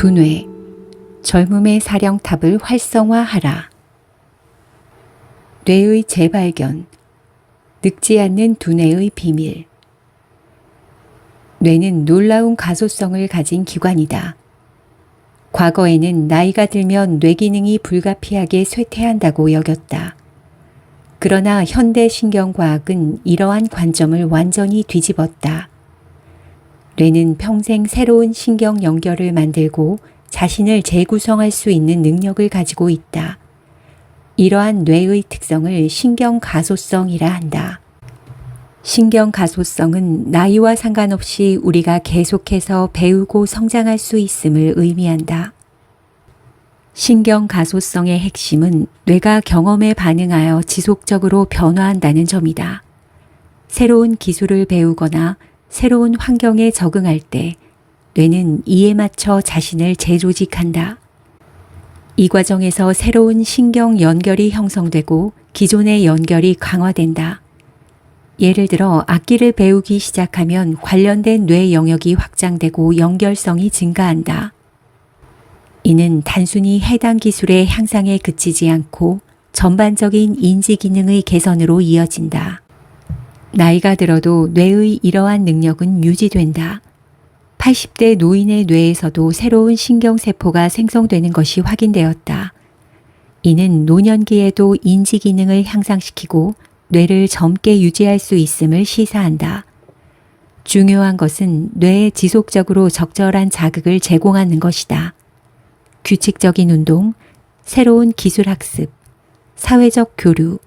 두뇌, 젊음의 사령탑을 활성화하라. 뇌의 재발견, 늙지 않는 두뇌의 비밀. 뇌는 놀라운 가소성을 가진 기관이다. 과거에는 나이가 들면 뇌 기능이 불가피하게 쇠퇴한다고 여겼다. 그러나 현대 신경과학은 이러한 관점을 완전히 뒤집었다. 뇌는 평생 새로운 신경 연결을 만들고 자신을 재구성할 수 있는 능력을 가지고 있다. 이러한 뇌의 특성을 신경 가소성이라 한다. 신경 가소성은 나이와 상관없이 우리가 계속해서 배우고 성장할 수 있음을 의미한다. 신경 가소성의 핵심은 뇌가 경험에 반응하여 지속적으로 변화한다는 점이다. 새로운 기술을 배우거나 새로운 환경에 적응할 때 뇌는 이에 맞춰 자신을 재조직한다. 이 과정에서 새로운 신경 연결이 형성되고 기존의 연결이 강화된다. 예를 들어 악기를 배우기 시작하면 관련된 뇌 영역이 확장되고 연결성이 증가한다. 이는 단순히 해당 기술의 향상에 그치지 않고 전반적인 인지 기능의 개선으로 이어진다. 나이가 들어도 뇌의 이러한 능력은 유지된다. 80대 노인의 뇌에서도 새로운 신경세포가 생성되는 것이 확인되었다. 이는 노년기에도 인지 기능을 향상시키고 뇌를 젊게 유지할 수 있음을 시사한다. 중요한 것은 뇌에 지속적으로 적절한 자극을 제공하는 것이다. 규칙적인 운동, 새로운 기술 학습, 사회적 교류,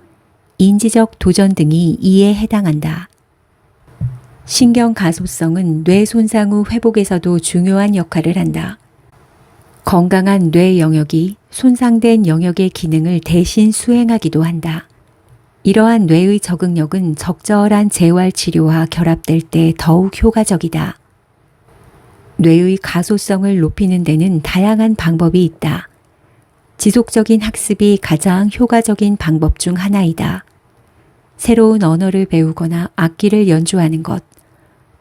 인지적 도전 등이 이에 해당한다. 신경 가소성은 뇌 손상 후 회복에서도 중요한 역할을 한다. 건강한 뇌 영역이 손상된 영역의 기능을 대신 수행하기도 한다. 이러한 뇌의 적응력은 적절한 재활 치료와 결합될 때 더욱 효과적이다. 뇌의 가소성을 높이는 데는 다양한 방법이 있다. 지속적인 학습이 가장 효과적인 방법 중 하나이다. 새로운 언어를 배우거나 악기를 연주하는 것,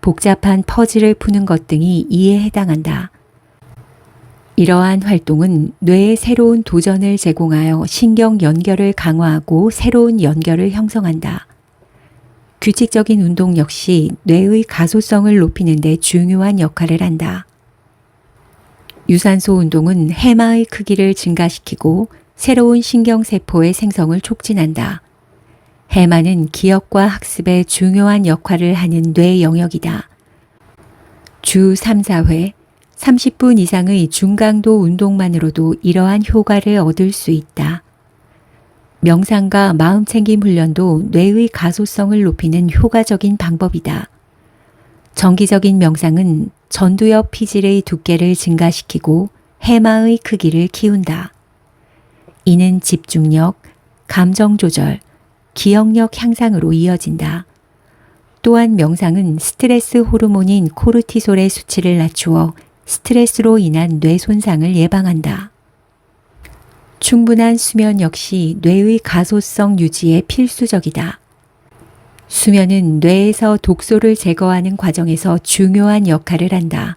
복잡한 퍼즐을 푸는 것 등이 이에 해당한다. 이러한 활동은 뇌에 새로운 도전을 제공하여 신경 연결을 강화하고 새로운 연결을 형성한다. 규칙적인 운동 역시 뇌의 가소성을 높이는 데 중요한 역할을 한다. 유산소 운동은 해마의 크기를 증가시키고 새로운 신경세포의 생성을 촉진한다. 해마는 기억과 학습에 중요한 역할을 하는 뇌 영역이다. 주 3, 4회 30분 이상의 중강도 운동만으로도 이러한 효과를 얻을 수 있다. 명상과 마음챙김 훈련도 뇌의 가소성을 높이는 효과적인 방법이다. 정기적인 명상은 전두엽 피질의 두께를 증가시키고 해마의 크기를 키운다. 이는 집중력, 감정 조절, 기억력 향상으로 이어진다. 또한 명상은 스트레스 호르몬인 코르티솔의 수치를 낮추어 스트레스로 인한 뇌 손상을 예방한다. 충분한 수면 역시 뇌의 가소성 유지에 필수적이다. 수면은 뇌에서 독소를 제거하는 과정에서 중요한 역할을 한다.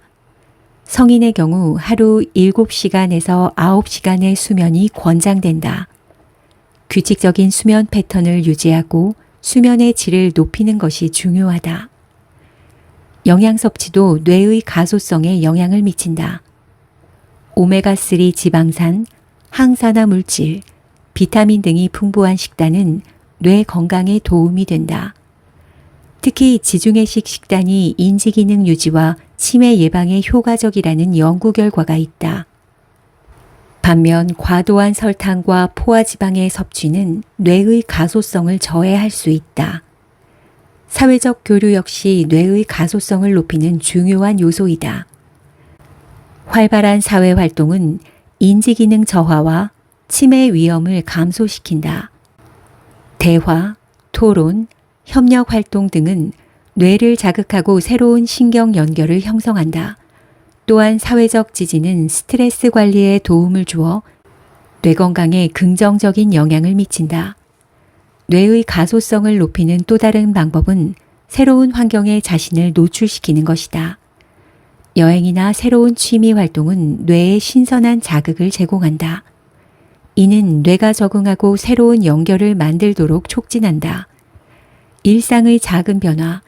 성인의 경우 하루 7시간에서 9시간의 수면이 권장된다. 규칙적인 수면 패턴을 유지하고 수면의 질을 높이는 것이 중요하다. 영양 섭취도 뇌의 가소성에 영향을 미친다. 오메가3 지방산, 항산화 물질, 비타민 등이 풍부한 식단은 뇌 건강에 도움이 된다. 특히 지중해식 식단이 인지 기능 유지와 치매 예방에 효과적이라는 연구 결과가 있다. 반면 과도한 설탕과 포화지방의 섭취는 뇌의 가소성을 저해할 수 있다. 사회적 교류 역시 뇌의 가소성을 높이는 중요한 요소이다. 활발한 사회 활동은 인지 기능 저하와 치매 위험을 감소시킨다. 대화, 토론, 협력 활동 등은 뇌를 자극하고 새로운 신경 연결을 형성한다. 또한 사회적 지지는 스트레스 관리에 도움을 주어 뇌 건강에 긍정적인 영향을 미친다. 뇌의 가소성을 높이는 또 다른 방법은 새로운 환경에 자신을 노출시키는 것이다. 여행이나 새로운 취미 활동은 뇌에 신선한 자극을 제공한다. 이는 뇌가 적응하고 새로운 연결을 만들도록 촉진한다. 일상의 작은 변화,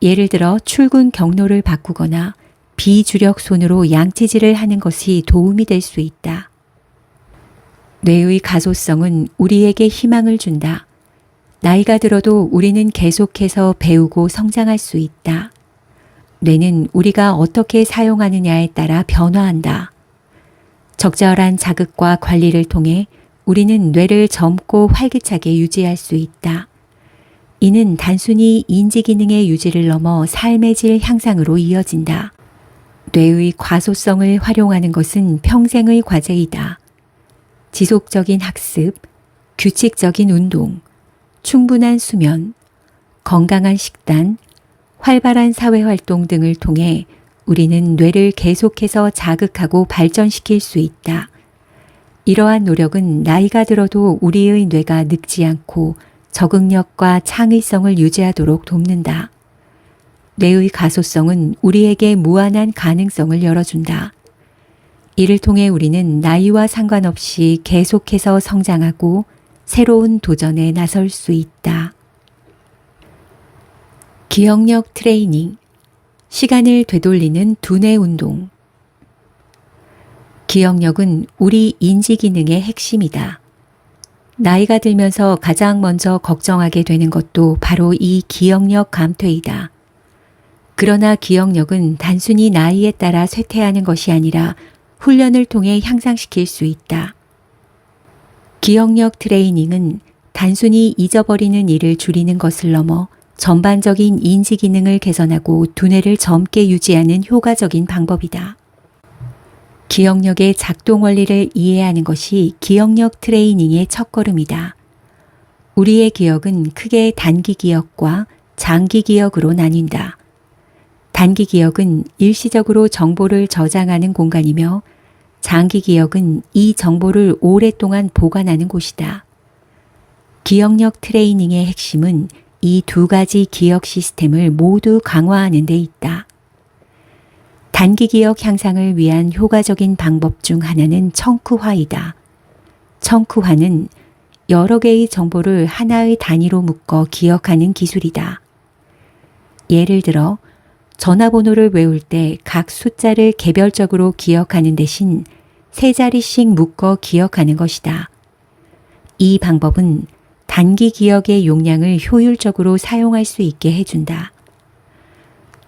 예를 들어 출근 경로를 바꾸거나 비주력 손으로 양치질을 하는 것이 도움이 될 수 있다. 뇌의 가소성은 우리에게 희망을 준다. 나이가 들어도 우리는 계속해서 배우고 성장할 수 있다. 뇌는 우리가 어떻게 사용하느냐에 따라 변화한다. 적절한 자극과 관리를 통해 우리는 뇌를 젊고 활기차게 유지할 수 있다. 이는 단순히 인지 기능의 유지를 넘어 삶의 질 향상으로 이어진다. 뇌의 과소성을 활용하는 것은 평생의 과제이다. 지속적인 학습, 규칙적인 운동, 충분한 수면, 건강한 식단, 활발한 사회활동 등을 통해 우리는 뇌를 계속해서 자극하고 발전시킬 수 있다. 이러한 노력은 나이가 들어도 우리의 뇌가 늙지 않고 적응력과 창의성을 유지하도록 돕는다. 뇌의 가소성은 우리에게 무한한 가능성을 열어준다. 이를 통해 우리는 나이와 상관없이 계속해서 성장하고 새로운 도전에 나설 수 있다. 기억력 트레이닝, 시간을 되돌리는 두뇌 운동. 기억력은 우리 인지 기능의 핵심이다. 나이가 들면서 가장 먼저 걱정하게 되는 것도 바로 이 기억력 감퇴이다. 그러나 기억력은 단순히 나이에 따라 쇠퇴하는 것이 아니라 훈련을 통해 향상시킬 수 있다. 기억력 트레이닝은 단순히 잊어버리는 일을 줄이는 것을 넘어 전반적인 인지 기능을 개선하고 두뇌를 젊게 유지하는 효과적인 방법이다. 기억력의 작동 원리를 이해하는 것이 기억력 트레이닝의 첫걸음이다. 우리의 기억은 크게 단기 기억과 장기 기억으로 나뉜다. 단기 기억은 일시적으로 정보를 저장하는 공간이며 장기 기억은 이 정보를 오랫동안 보관하는 곳이다. 기억력 트레이닝의 핵심은 이 두 가지 기억 시스템을 모두 강화하는 데 있다. 단기 기억 향상을 위한 효과적인 방법 중 하나는 청크화이다. 청크화는 여러 개의 정보를 하나의 단위로 묶어 기억하는 기술이다. 예를 들어 전화번호를 외울 때 각 숫자를 개별적으로 기억하는 대신 세 자리씩 묶어 기억하는 것이다. 이 방법은 단기 기억의 용량을 효율적으로 사용할 수 있게 해준다.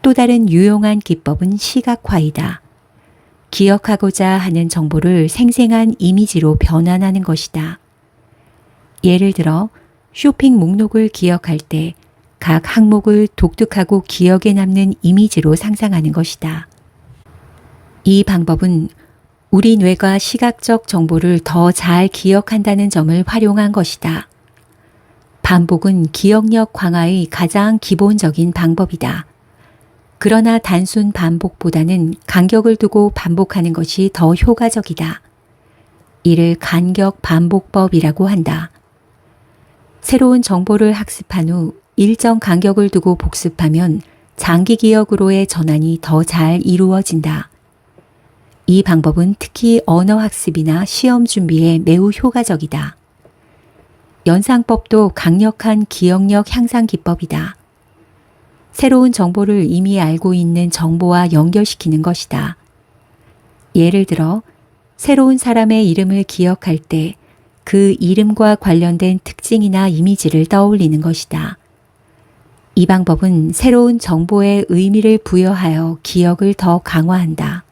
또 다른 유용한 기법은 시각화이다. 기억하고자 하는 정보를 생생한 이미지로 변환하는 것이다. 예를 들어 쇼핑 목록을 기억할 때 각 항목을 독특하고 기억에 남는 이미지로 상상하는 것이다. 이 방법은 우리 뇌가 시각적 정보를 더 잘 기억한다는 점을 활용한 것이다. 반복은 기억력 강화의 가장 기본적인 방법이다. 그러나 단순 반복보다는 간격을 두고 반복하는 것이 더 효과적이다. 이를 간격 반복법이라고 한다. 새로운 정보를 학습한 후 일정 간격을 두고 복습하면 장기 기억으로의 전환이 더 잘 이루어진다. 이 방법은 특히 언어 학습이나 시험 준비에 매우 효과적이다. 연상법도 강력한 기억력 향상 기법이다. 새로운 정보를 이미 알고 있는 정보와 연결시키는 것이다. 예를 들어, 새로운 사람의 이름을 기억할 때 그 이름과 관련된 특징이나 이미지를 떠올리는 것이다. 이 방법은 새로운 정보에 의미를 부여하여 기억을 더 강화한다.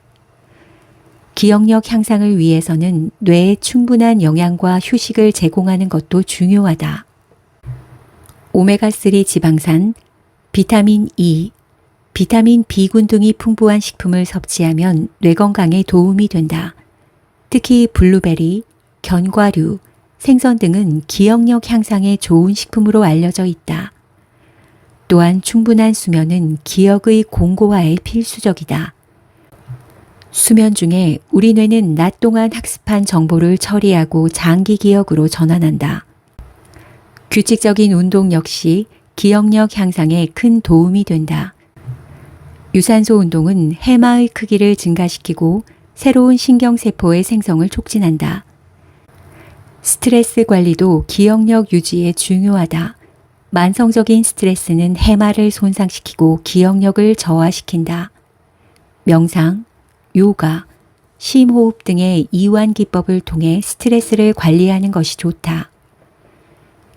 기억력 향상을 위해서는 뇌에 충분한 영양과 휴식을 제공하는 것도 중요하다. 오메가3 지방산, 비타민 E, 비타민 B군 등이 풍부한 식품을 섭취하면 뇌 건강에 도움이 된다. 특히 블루베리, 견과류, 생선 등은 기억력 향상에 좋은 식품으로 알려져 있다. 또한 충분한 수면은 기억의 공고화에 필수적이다. 수면 중에 우리 뇌는 낮 동안 학습한 정보를 처리하고 장기 기억으로 전환한다. 규칙적인 운동 역시 기억력 향상에 큰 도움이 된다. 유산소 운동은 해마의 크기를 증가시키고 새로운 신경세포의 생성을 촉진한다. 스트레스 관리도 기억력 유지에 중요하다. 만성적인 스트레스는 해마를 손상시키고 기억력을 저하시킨다. 명상, 요가, 심호흡 등의 이완 기법을 통해 스트레스를 관리하는 것이 좋다.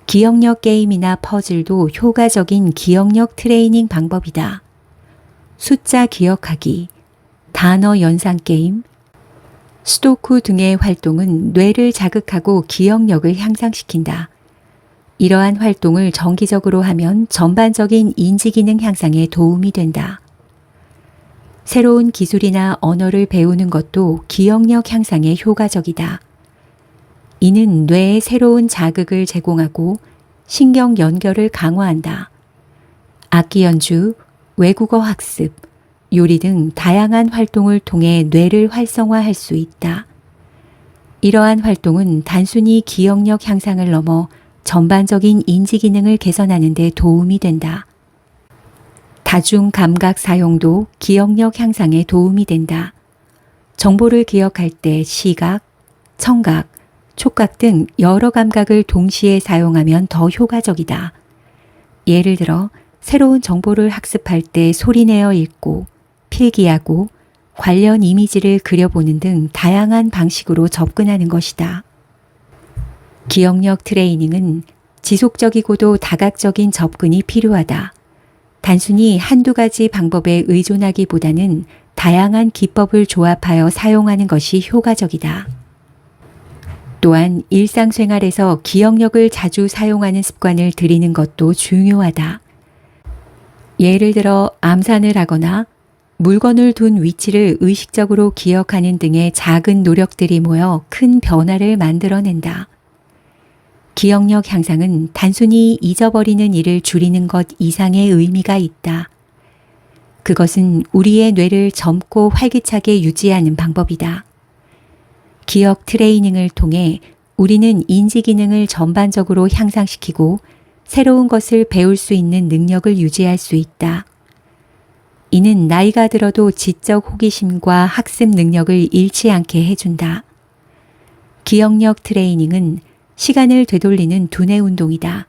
기억력 게임이나 퍼즐도 효과적인 기억력 트레이닝 방법이다. 숫자 기억하기, 단어 연상 게임, 수도쿠 등의 활동은 뇌를 자극하고 기억력을 향상시킨다. 이러한 활동을 정기적으로 하면 전반적인 인지 기능 향상에 도움이 된다. 새로운 기술이나 언어를 배우는 것도 기억력 향상에 효과적이다. 이는 뇌에 새로운 자극을 제공하고 신경 연결을 강화한다. 악기 연주, 외국어 학습, 요리 등 다양한 활동을 통해 뇌를 활성화할 수 있다. 이러한 활동은 단순히 기억력 향상을 넘어 전반적인 인지 기능을 개선하는 데 도움이 된다. 다중 감각 사용도 기억력 향상에 도움이 된다. 정보를 기억할 때 시각, 청각, 촉각 등 여러 감각을 동시에 사용하면 더 효과적이다. 예를 들어 새로운 정보를 학습할 때 소리내어 읽고 필기하고 관련 이미지를 그려보는 등 다양한 방식으로 접근하는 것이다. 기억력 트레이닝은 지속적이고도 다각적인 접근이 필요하다. 단순히 한두 가지 방법에 의존하기보다는 다양한 기법을 조합하여 사용하는 것이 효과적이다. 또한 일상생활에서 기억력을 자주 사용하는 습관을 들이는 것도 중요하다. 예를 들어 암산을 하거나 물건을 둔 위치를 의식적으로 기억하는 등의 작은 노력들이 모여 큰 변화를 만들어낸다. 기억력 향상은 단순히 잊어버리는 일을 줄이는 것 이상의 의미가 있다. 그것은 우리의 뇌를 젊고 활기차게 유지하는 방법이다. 기억 트레이닝을 통해 우리는 인지 기능을 전반적으로 향상시키고 새로운 것을 배울 수 있는 능력을 유지할 수 있다. 이는 나이가 들어도 지적 호기심과 학습 능력을 잃지 않게 해준다. 기억력 트레이닝은 시간을 되돌리는 두뇌 운동이다.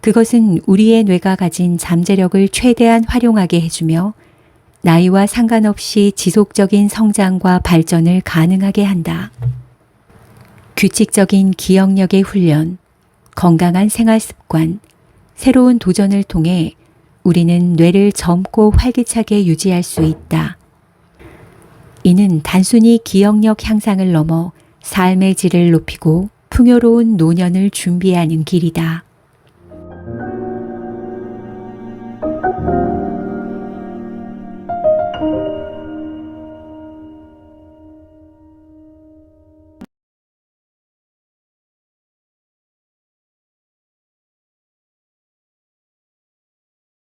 그것은 우리의 뇌가 가진 잠재력을 최대한 활용하게 해주며 나이와 상관없이 지속적인 성장과 발전을 가능하게 한다. 규칙적인 기억력의 훈련, 건강한 생활 습관, 새로운 도전을 통해 우리는 뇌를 젊고 활기차게 유지할 수 있다. 이는 단순히 기억력 향상을 넘어 삶의 질을 높이고 풍요로운 노년을 준비하는 길이다.